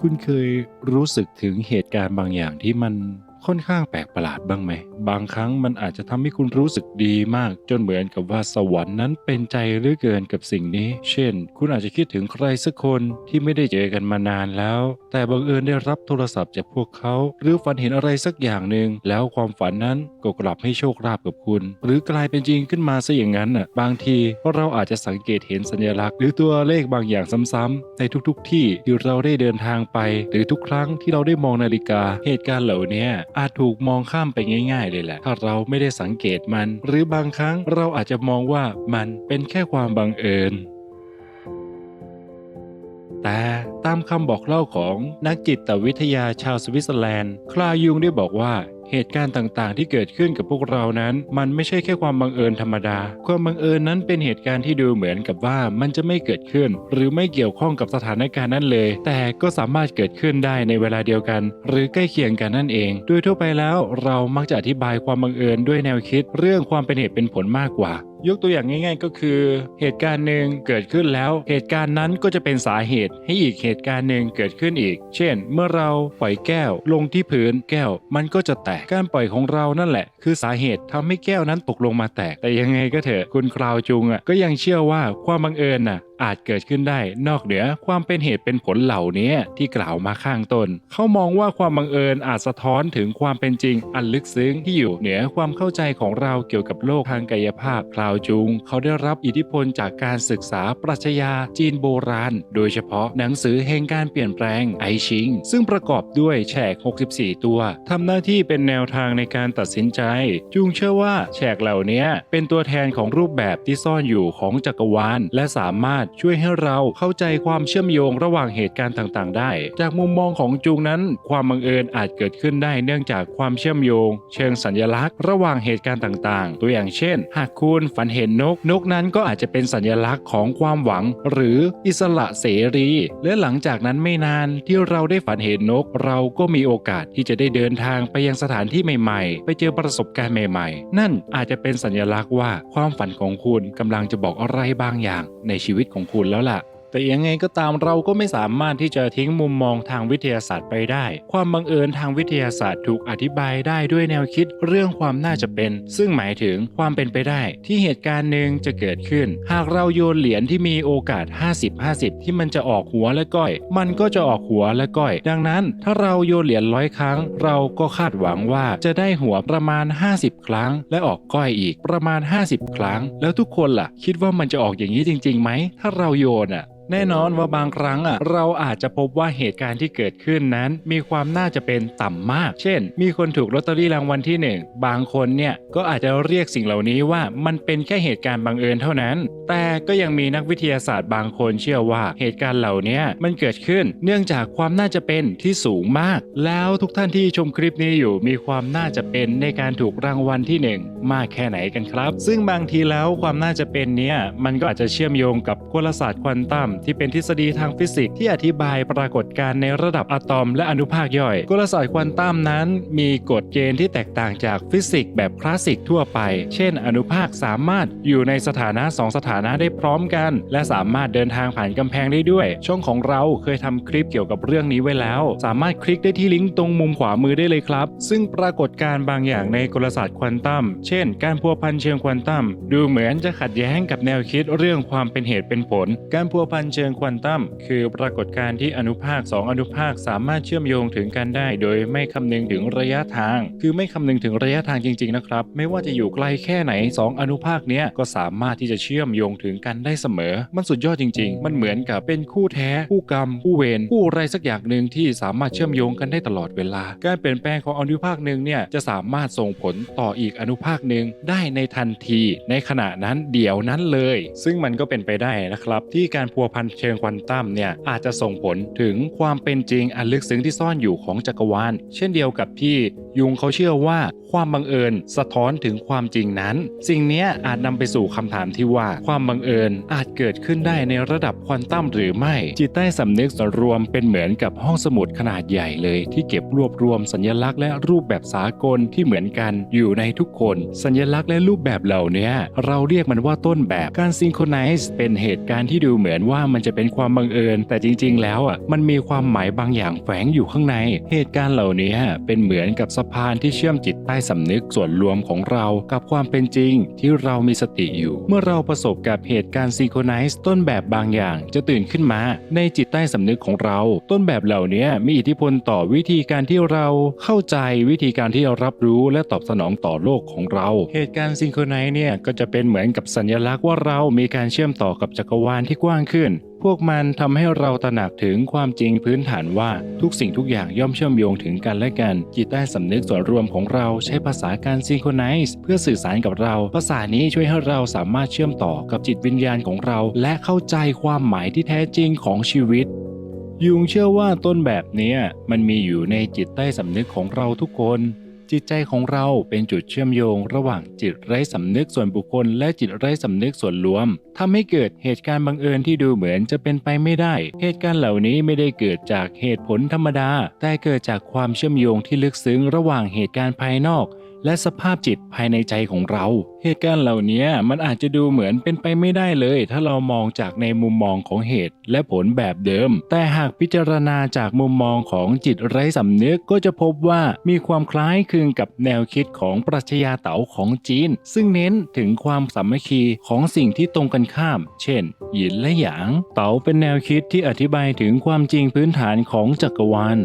คุณเคยรู้สึกถึงเหตุการณ์บางอย่างที่มันค่อนข้างแปลกประหลาดบ้างไหม บางครั้งมันอาจจะทำให้คุณรู้สึกดีมาก จนเหมือนกับว่าสวรรค์นั้นเป็นใจเหลือเกินกับสิ่งนี้ เช่น คุณอาจจะคิดถึงใครสักคนที่ไม่ได้เจอกันมานานแล้ว แต่บังเอิญได้รับโทรศัพท์จากพวกเขา หรือฝันเห็นอะไรสักอย่างหนึ่งแล้วความฝันนั้นก็กลับให้โชคลาภกับคุณ หรือกลายเป็นจริงขึ้นมาซะอย่างนั้นน่ะบางทีเราอาจจะสังเกตเห็นสัญลักษณ์ หรือตัวเลขบางอย่างซ้ำๆในทุกๆ ที่ที่เราได้เดินทางไป หรือทุกครั้งที่เราได้มองนาฬิกาเหตุการณ์เหล่านี้อาจถูกมองข้ามไปง่ายเลยแหละ ถ้าเราไม่ได้สังเกตมัน หรือบางครั้งเราอาจจะมองว่ามันเป็นแค่ความบังเอิญแต่ตามคำบอกเล่าของนักจิตวิทยาชาวสวิตเซอร์แลนด์ คลายุงได้บอกว่า เหตุการณ์ต่างๆ ที่เกิดขึ้นกับพวกเรานั้น มันไม่ใช่แค่ความบังเอิญธรรมดา ความบังเอิญนั้นเป็นเหตุการณ์ที่ดูเหมือนกับว่ามันจะไม่เกิดขึ้น หรือไม่เกี่ยวข้องกับสถานการณ์นั้นเลย แต่ก็สามารถเกิดขึ้นได้ในเวลาเดียวกัน หรือใกล้เคียงกันนั่นเอง โดยทั่วไปแล้วเรามักจะอธิบายความบังเอิญด้วยแนวคิด เรื่องความเป็นเหตุเป็นผลมากกว่ายกตัวอย่างง่าย ๆ ก็คือ เหตุการณ์หนึ่งเกิดขึ้นแล้ว เหตุการณ์นั้นก็จะเป็นสาเหตุให้อีกเหตุการณ์หนึ่งเกิดขึ้นอีก เช่น เมื่อเราปล่อยแก้วลงที่พื้นแก้ว มันก็จะแตกการปล่อยของเรานั่นแหละ คือสาเหตุทำให้แก้วนั้นตกลงมาแตก แต่ยังไงก็เถอะคุณคราวจุงอะก็ยังเชื่อว่าความบังเอิญน่ะ อาจเกิดขึ้นได้นอกเหนือความเป็นเหตุเป็นผลเหล่านี้ที่กล่าวมาข้างต้น เขามองว่าความบังเอิญอาจสะท้อนถึงความเป็นจริงอันลึกซึ้งที่อยู่เหนือความเข้าใจของเราเกี่ยวกับโลกทางกายภาพคลาวจุง เขาได้รับอิทธิพลจากการศึกษาปรัชญาจีนโบราณ โดยเฉพาะหนังสือแห่งการเปลี่ยนแปลงไอชิง ซึ่งประกอบด้วยแฉก 64 ตัวทำหน้าที่เป็นแนวทางในการตัดสินใจ จุงเชื่อว่าแฉกเหล่านี้เป็นตัวแทนของรูปแบบที่ซ่อนอยู่ของจักรวาลและสามารถช่วยให้เราเข้าใจความเชื่อมโยงระหว่างเหตุการณ์ต่างๆ ได้ จากมุมมองของจุงนั้น ความบังเอิญอาจเกิดขึ้นได้เนื่องจากความเชื่อมโยง เชิงสัญลักษณ์ระหว่างเหตุการณ์ต่างๆ ตัวอย่างเช่น หากคุณฝันเห็นนก นกนั้นก็อาจจะเป็นสัญลักษณ์ของความหวัง หรืออิสระเสรี และหลังจากนั้นไม่นานที่เราได้ฝันเห็นนก เราก็มีโอกาสที่จะได้เดินทางไปยังสถานที่ใหม่ๆ ไปเจอประสบการณ์ใหม่ๆ นั่นอาจจะเป็นสัญลักษณ์ว่าความฝันของคุณกำลังจะบอกอะไรบางอย่างในชีวิตของของคุณแล้วล่ะ แต่ยังไงก็ตามเราก็ไม่สามารถที่จะทิ้งมุมมองทางวิทยาศาสตร์ไปได้ ความบังเอิญทางวิทยาศาสตร์ถูกอธิบายได้ด้วยแนวคิดเรื่องความน่าจะเป็น ซึ่งหมายถึงความเป็นไปได้ ที่เหตุการณ์หนึ่งจะเกิดขึ้น หากเราโยนเหรียญที่มีโอกาส 50-50 ที่มันจะออกหัวและก้อย มันก็จะออกหัวและก้อย ดังนั้น ถ้าเราโยนเหรียญร้อยครั้ง เราก็คาดหวังว่าจะได้หัวประมาณ 50 ครั้ง และออกก้อยอีกประมาณ 50 ครั้ง แล้วทุกคนล่ะ คิดว่ามันจะออกอย่างนี้จริงๆไหมถ้าเราโยนอะ แน่นอนว่าบางครั้งอะเราอาจจะพบว่าเหตุการณ์ที่เกิดขึ้นนั้น มีความน่าจะเป็นต่ำมาก เช่น มีคนถูกลอตเตอรี่รางวัลที่หนึ่งบางคนเนี่ยก็อาจจะเรียกสิ่งเหล่านี้ว่ามันเป็นแค่เหตุการณ์บังเอิญเท่านั้น แต่ก็ยังมีนักวิทยาศาสตร์บางคนเชื่อว่าเหตุการณ์เหล่านี้มันเกิดขึ้น เนื่องจากความน่าจะเป็นที่สูงมาก แล้วทุกท่านที่ชมคลิปนี้อยู่มีความน่าจะเป็นในการถูกรางวัลที่หนึ่งมากแค่ไหนกันครับ ซึ่งบางทีแล้วความน่าจะเป็นเนี้ยมันก็อาจจะเชื่อมโยงกับกลศาสตร์ควอนตัมที่เป็นทฤษฎีทางฟิสิกส์ที่อธิบายปรากฏการณ์ในระดับอะตอมและอนุภาคย่อย กลศาสตร์ควอนตัมนั้น มีกฎเกณฑ์ที่แตกต่างจากฟิสิกส์แบบคลาสสิกทั่วไป เช่น อนุภาคสามารถอยู่ในสถานะ 2 สถานะได้พร้อมกัน และสามารถเดินทางผ่านกำแพงได้ด้วย ช่องของเราเคยทำคลิปเกี่ยวกับเรื่องนี้ไว้แล้ว สามารถคลิกได้ที่ลิงก์ตรงมุมขวามือได้เลยครับ ซึ่งปรากฏการณ์บางอย่างในกลศาสตร์ควอนตัม เช่น การพัวพันเชิงควอนตัม ดูเหมือนจะขัดแย้งกับแนวคิดเรื่องความเป็นเหตุเป็นผล การพัวพันเชิงควอนตัมคือปรากฏการณ์ที่อนุภาค 2 อนุภาคสามารถเชื่อมโยงถึงกันได้ โดยไม่คำนึงถึงระยะทาง คือไม่คำนึงถึงระยะทางจริง ๆ นะครับ ไม่ว่าจะอยู่ไกลแค่ไหน 2 อนุภาคเนี้ยก็สามารถที่จะเชื่อมโยงถึงกันได้เสมอ มันสุดยอดจริง ๆ มันเหมือนกับเป็นคู่แท้ คู่กรรม คู่เวร คู่อะไรสักอย่างหนึ่งที่สามารถเชื่อมโยงกันได้ตลอดเวลา การเปลี่ยนแปลงของอนุภาคหนึ่งเนี่ยจะสามารถส่งผลต่ออีกอนุภาคหนึ่งได้ในทันที ในขณะนั้นเดี๋ยวนั้นเลย ซึ่งมันก็เป็นไปได้นะครับ ที่การพัวพันเชิงควอนตัมเนี่ยอาจจะส่งผลถึงความเป็นจริงอันลึกซึ้งที่ซ่อนอยู่ของจักรวาล เช่นเดียวกับที่ยุงเขาเชื่อว่าความบังเอิญสะท้อนถึงความจริงนั้น สิ่งนี้อาจนำไปสู่คำถามที่ว่า ความบังเอิญอาจเกิดขึ้นได้ในระดับควอนตัมหรือไม่ จิตใต้สำนึกส่วนรวมเป็นเหมือนกับห้องสมุดขนาดใหญ่เลย ที่เก็บรวบรวมสัญลักษณ์และรูปแบบสากลที่เหมือนกันอยู่ในทุกคน สัญลักษณ์และรูปแบบเหล่านี้เราเรียกมันว่าต้นแบบการซิงโครไนซ์เป็นเหตุการณ์ที่ดูเหมือนว่ามันจะเป็นความบังเอิญ แต่จริง ๆ แล้วอะมันมีความหมายบางอย่างแฝงอยู่ข้างใน เหตุการณ์เหล่านี้เป็นเหมือนกับสะพานที่เชื่อมจิตใต้สำนึกส่วนรวมของเรากับความเป็นจริงที่เรามีสติอยู่ เมื่อเราประสบกับเหตุการณ์ซิงโครไนซ์ต้นแบบบางอย่างจะตื่นขึ้นมา ในจิตใต้สำนึกของเรา ต้นแบบเหล่านี้มีอิทธิพลต่อวิธีการที่เราเข้าใจวิธีการที่เรารับรู้และตอบสนองต่อโลกของเรา เหตุการณ์ซิงโครไนซ์เนี่ยก็จะเป็นเหมือนกับสัญลักษณ์ว่าเรามีการเชื่อมต่อกับจักรวาลที่กว้างขึ้น พวกมันทำให้เราตระหนักถึงความจริงพื้นฐานว่าทุกสิ่งทุกอย่างย่อมเชื่อมโยงถึงกันและกัน จิตใต้สำนึกส่วนรวมของเราใช้ภาษาการซิงโครไนซ์เพื่อสื่อสารกับเรา ภาษานี้ช่วยให้เราสามารถเชื่อมต่อกับจิตวิญญาณของเรา และเข้าใจความหมายที่แท้จริงของชีวิตยุงเชื่อว่าต้นแบบนี้มันมีอยู่ในจิตใต้สำนึกของเราทุกคน จิตใจของเราเป็นจุดเชื่อมโยงระหว่างจิตไร้สำนึกส่วนบุคคล และจิตไร้สำนึกส่วนรวมทำให้เกิดเหตุการณ์บังเอิญที่ดูเหมือนจะเป็นไปไม่ได้ เหตุการณ์เหล่านี้ไม่ได้เกิดจากเหตุผลธรรมดา แต่เกิดจากความเชื่อมโยงที่ลึกซึ้งระหว่างเหตุการณ์ภายนอก และสภาพจิตภายในใจของเรา เหตุการณ์เหล่านี้มันอาจจะดูเหมือนเป็นไปไม่ได้เลย ถ้าเรามองจากในมุมมองของเหตุและผลแบบเดิม แต่หากพิจารณาจากมุมมองของจิตไร้สำนึกก็จะพบว่ามีความคล้ายคลึงกับแนวคิดของปรัชญาเต๋าของจีน ซึ่งเน้นถึงความสามัคคีของสิ่งที่ตรงกันข้าม เช่น หยินและหยาง เต๋าเป็นแนวคิดที่อธิบายถึงความจริงพื้นฐานของจักรวาล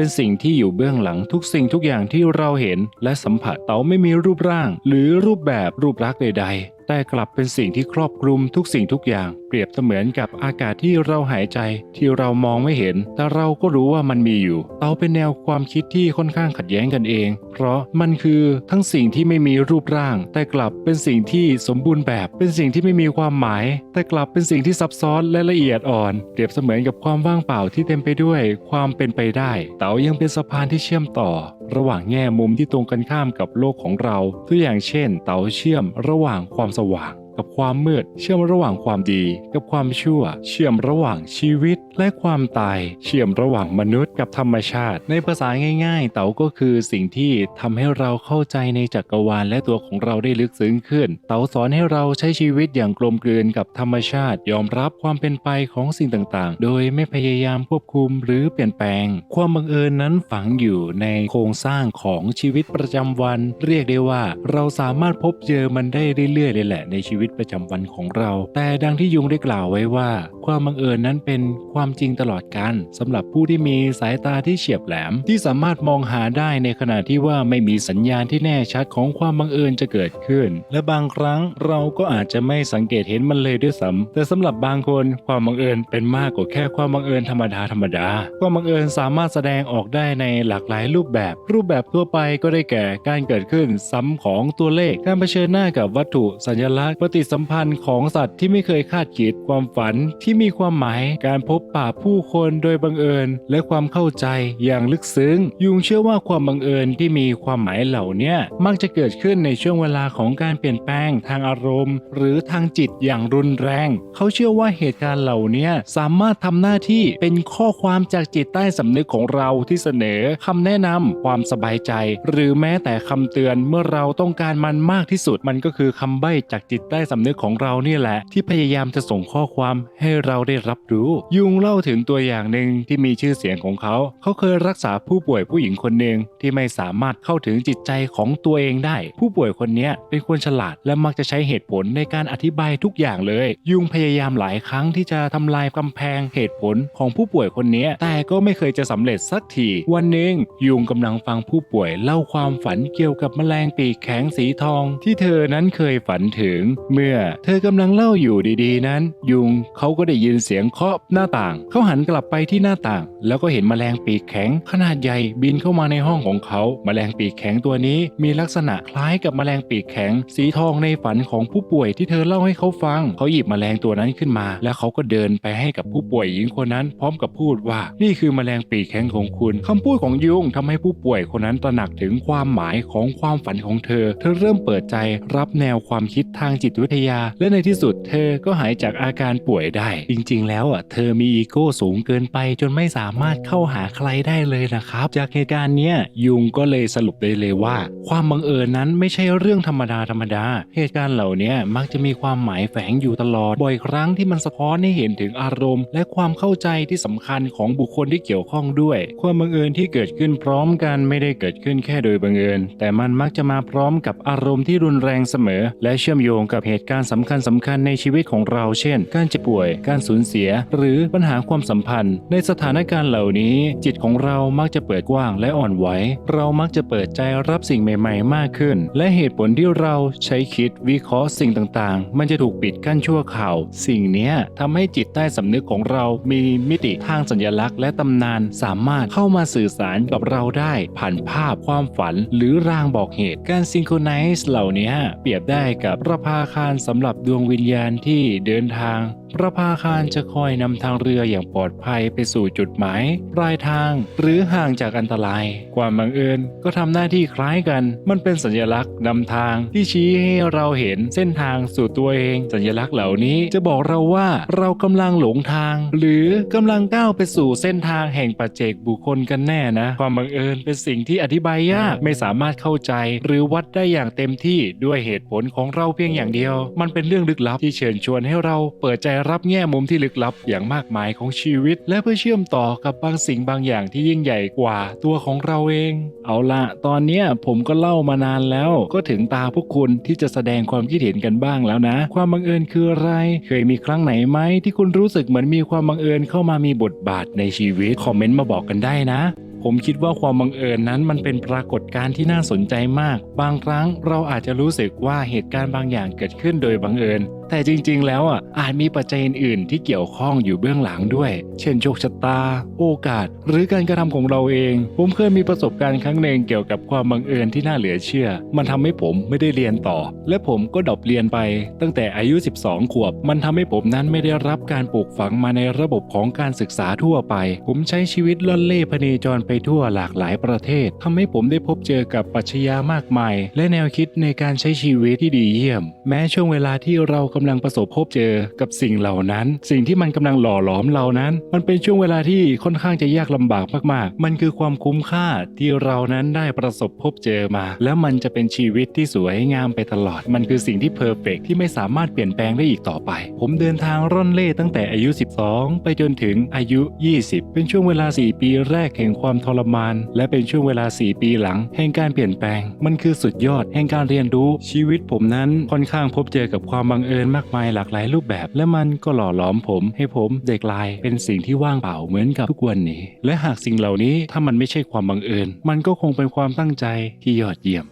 เป็นสิ่งที่อยู่เบื้องหลังทุกสิ่งทุกอย่างที่เราเห็นและสัมผัสเต๋าไม่มีรูปร่าง หรือรูปแบบรูปลักษณ์ใดๆ แต่กลับเป็นสิ่งที่ครอบคลุมทุกสิ่งทุกอย่าง เปรียบเสมือนกับอากาศที่เราหายใจที่เรามองไม่เห็น แต่เราก็รู้ว่ามันมีอยู่ เต๋าเป็นแนวความคิดที่ค่อนข้างขัดแย้งกันเอง เพราะมันคือทั้งสิ่งที่ไม่มีรูปร่าง แต่กลับเป็นสิ่งที่สมบูรณ์แบบ เป็นสิ่งที่ไม่มีความหมาย แต่กลับเป็นสิ่งที่ซับซ้อนและละเอียดอ่อน เปรียบเสมือนกับความว่างเปล่าที่เต็มไปด้วยความเป็นไปได้ เต๋ายังเป็นสะพานที่เชื่อมต่อ ระหว่างแง่มุมที่ตรงกันข้ามกับโลกของเรา ตัวอย่างเช่น เตาเชื่อมระหว่างความสว่าง กับความมืด เชื่อมระหว่างความดี กับความชั่ว เชื่อมระหว่างชีวิตและความตาย เชื่อมระหว่างมนุษย์กับธรรมชาติ ในภาษาง่าย ๆ เต๋าก็คือสิ่งที่ทำให้เราเข้าใจในจักรวาลและตัวของเราได้ลึกซึ้งขึ้น เต๋าสอนให้เราใช้ชีวิตอย่างกลมกลืนกับธรรมชาติ ยอมรับความเป็นไปของสิ่งต่างๆ โดยไม่พยายามควบคุมหรือเปลี่ยนแปลง ความบังเอิญนั้นฝังอยู่ในโครงสร้างของชีวิตประจำวัน เรียกได้ว่า เราสามารถพบเจอมันได้เรื่อยๆเลยแหละในชีวิตประจำวันของเรา แต่ดังที่ยุงได้กล่าวไว้ว่า ความบังเอิญนั้นเป็นความจริงตลอดกาลสำหรับผู้ที่มีสายตาที่เฉียบแหลม ที่สามารถมองหาได้ในขณะที่ว่าไม่มีสัญญาณที่แน่ชัดของความบังเอิญจะเกิดขึ้น และบางครั้งเราก็อาจจะไม่สังเกตเห็นมันเลยด้วยซ้ำแต่สำหรับบางคนความบังเอิญเป็นมากกว่าแค่ความบังเอิญธรรมดาธรรมดาความบังเอิญสามารถแสดงออกได้ในหลากหลายรูปแบบ รูปแบบทั่วไปก็ได้แก่การเกิดขึ้นซ้ำของตัวเลขการเผชิญหน้ากับวัตถุสัญลักษณ์ปฏิสัมพันธ์ของสัตว์ที่ไม่เคยคาดคิดความฝันที่มีความหมายการพบปะผู้คนโดยบังเอิญ และความเข้าใจอย่างลึกซึ้ง ยุงเชื่อว่าความบังเอิญที่มีความหมายเหล่านี้มักจะเกิดขึ้นในช่วงเวลาของการเปลี่ยนแปลงทางอารมณ์ หรือทางจิตอย่างรุนแรง เขาเชื่อว่าเหตุการณ์เหล่านี้สามารถทำหน้าที่เป็นข้อความจากจิตใต้สำนึกของเราที่เสนอคำแนะนำความสบายใจ หรือแม้แต่คำเตือนเมื่อเราต้องการมันมากที่สุดมันก็คือคำใบ้จากจิตใต้สำนึกของเราเนี่แหละ ที่พยายามจะส่งข้อความให้เราได้รับรู้ ยุงเล่าถึงตัวอย่างหนึ่งที่มีชื่อเสียงของเขา เขาเคยรักษาผู้ป่วยผู้หญิงคนหนึ่งที่ไม่สามารถเข้าถึงจิตใจของตัวเองได้ ผู้ป่วยคนนี้เป็นคนฉลาดและมักจะใช้เหตุผลในการอธิบายทุกอย่างเลย ยุงพยายามหลายครั้งที่จะทำลายกำแพงเหตุผลของผู้ป่วยคนนี้แต่ก็ไม่เคยจะสำเร็จสักที วันหนึ่งยุงกำลังฟังผู้ป่วยเล่าความฝันเกี่ยวกับแมลงปีกแข็งสีทอง ที่เธอนั้นเคยฝันถึงเมื่อเธอกำลังเล่าอยู่ดีๆ นั้น ยุงเขาก็ได้ยินเสียงเคาะหน้าต่าง เขาหันกลับไปที่หน้าต่าง แล้วก็เห็นแมลงปีกแข็ง ขนาดใหญ่บินเข้ามาในห้องของเขาแมลงปีกแข็งตัวนี้มีลักษณะคล้ายกับแมลงปีกแข็ง สีทองในฝันของผู้ป่วยที่เธอเล่าให้เขาฟัง เขาหยิบแมลงตัวนั้นขึ้นมา แล้วเขาก็เดินไปให้กับผู้ป่วยหญิงคนนั้น พร้อมกับพูดว่านี่คือแมลงปีกแข็งของคุณคำพูดของยุงทำให้ผู้ป่วยคนนั้นตระหนักถึงความหมายของความฝันของเธอ เธอเริ่มเปิดใจรับแนวความคิดทางจิตวิทยา และในที่สุดเธอก็หายจากอาการป่วยได้ จริงๆ แล้วอะเธอมีอีโก้สูงเกินไปจนไม่สามารถเข้าหาใครได้เลยนะครับ จากเหตุการณ์เนี้ยยุงก็เลยสรุปได้เลยว่า ความบังเอิญนั้นไม่ใช่เรื่องธรรมดาธรรมดา เหตุการณ์เหล่านี้มักจะมีความหมายแฝงอยู่ตลอด บ่อยครั้งที่มันสะท้อนให้เห็นถึงอารมณ์ และความเข้าใจที่สำคัญของบุคคลที่เกี่ยวข้องด้วย ความบังเอิญที่เกิดขึ้นพร้อมกันไม่ได้เกิดขึ้นแค่โดยบังเอิญ แต่มันมักจะมาพร้อมกับอารมณ์ที่รุนแรงเสมอ และเชื่อมโยงกับเหตุการณ์สำคัญสำคัญในชีวิตของเรา เช่น การเจ็บป่วย การสูญเสีย หรือปัญหาความสัมพันธ์ ในสถานการณ์เหล่านี้ จิตของเรามักจะเปิดกว้างและอ่อนไหว เรามักจะเปิดใจรับสิ่งใหม่ ๆ มากขึ้น และเหตุผลที่เราใช้คิดวิเคราะห์สิ่งต่างๆ มันจะถูกปิดกั้นชั่วข่าว สิ่งนี้ทำให้จิตใต้สำนึกของเรามีมิติทางสัญลักษณ์และตำนานสามารถเข้ามาสื่อสารกับเราได้ ผ่านภาพความฝัน หรือรางบอกเหตุการซิงโครไนซ์เหล่านี้เปรียบได้กับประภาคารสำหรับดวงวิญญาณที่เดินทาง ประภาคารจะคอยนำทางเรืออย่างปลอดภัยไปสู่จุดหมาย ปลายทางหรือห่างจากอันตราย ความบังเอิญก็ทำหน้าที่คล้ายกัน มันเป็นสัญลักษณ์นำทางที่ชี้ให้เราเห็นเส้นทางสู่ตัวเอง สัญลักษณ์เหล่านี้จะบอกเราว่าเรากำลังหลงทาง หรือกำลังก้าวไปสู่เส้นทางแห่งปัจเจกบุคคลกันแน่นะ ความบังเอิญเป็นสิ่งที่อธิบายยากไม่สามารถเข้าใจ หรือวัดได้อย่างเต็มที่ด้วยเหตุผลของเราเพียงอย่างเดียวมันเป็นเรื่องลึกลับที่เชิญชวนให้เราเปิดใจรับแง่มุมที่ลึกลับอย่างมากมายของชีวิต และเพื่อเชื่อมต่อกับบางสิ่งบางอย่างที่ยิ่งใหญ่กว่าตัวของเราเอง เอาละตอนนี้ผมก็เล่ามานานแล้ว ก็ถึงตาพวกคุณที่จะแสดงความคิดเห็นกันบ้างแล้วนะ ความบังเอิญคืออะไร เคยมีครั้งไหนไหมที่คุณรู้สึกเหมือนมีความบังเอิญเข้ามามีบทบาทในชีวิต คอมเมนต์มาบอกกันได้นะ ผมคิดว่าความบังเอิญนั้นมันเป็นปรากฏการณ์ที่น่าสนใจมาก บางครั้งเราอาจจะรู้สึกว่าเหตุการณ์บางอย่างเกิดขึ้นโดยบังเอิญ แต่จริงๆ แล้วอะอาจมีปัจจัยอื่นๆที่เกี่ยวข้องอยู่เบื้องหลังด้วย เช่นโชคชะตา โอกาส หรือการกระทำของเราเอง ผมเคยมีประสบการณ์ครั้งหนึ่งเกี่ยวกับความบังเอิญที่น่าเหลือเชื่อ มันทำให้ผมไม่ได้เรียนต่อ และผมก็ดรอปเรียนไป ตั้งแต่อายุ 12 ขวบ มันทำให้ผมนั้นไม่ได้รับการปลูกฝังมาในระบบของการศึกษาทั่วไป ผมใช้ชีวิตล่อนเล่พเนจรไปทั่วหลากหลายประเทศทำให้ผมได้พบเจอกับปรัชญามากมาย และแนวคิดในการใช้ชีวิตที่ดีเยี่ยม แม้ช่วงเวลาที่เรากำลังประสบพบเจอกับสิ่งเหล่านั้น สิ่งที่มันกำลังหล่อหลอมเรานั้น มันเป็นช่วงเวลาที่ค่อนข้างจะยากลำบากมากๆ มันคือความคุ้มค่าที่เรานั้นได้ประสบพบเจอมา แล้วมันจะเป็นชีวิตที่สวยงามไปตลอด มันคือสิ่งที่เพอร์เฟกที่ไม่สามารถเปลี่ยนแปลงได้อีกต่อไป ผมเดินทางร่อนเล่ตั้งแต่อายุ 12 ไปจนถึงอายุ 20 เป็นช่วงเวลา 4 ปีแรกแห่งความทรมาน และเป็นช่วงเวลา 4 ปีหลัง แห่งการเปลี่ยนแปลง มันคือสุดยอดแห่งการเรียนรู้ชีวิตผมนั้นค่อนข้างพบเจอกับความบังเอิญมากมายหลากหลายรูปแบบ และมันก็หล่อหลอมผม ให้ผมเด็กลายเป็นสิ่งที่ว่างเปล่าเหมือนกับทุกวันนี้ และหากสิ่งเหล่านี้ถ้ามันไม่ใช่ความบังเอิญ มันก็คงเป็นความตั้งใจที่ยอดเยี่ยม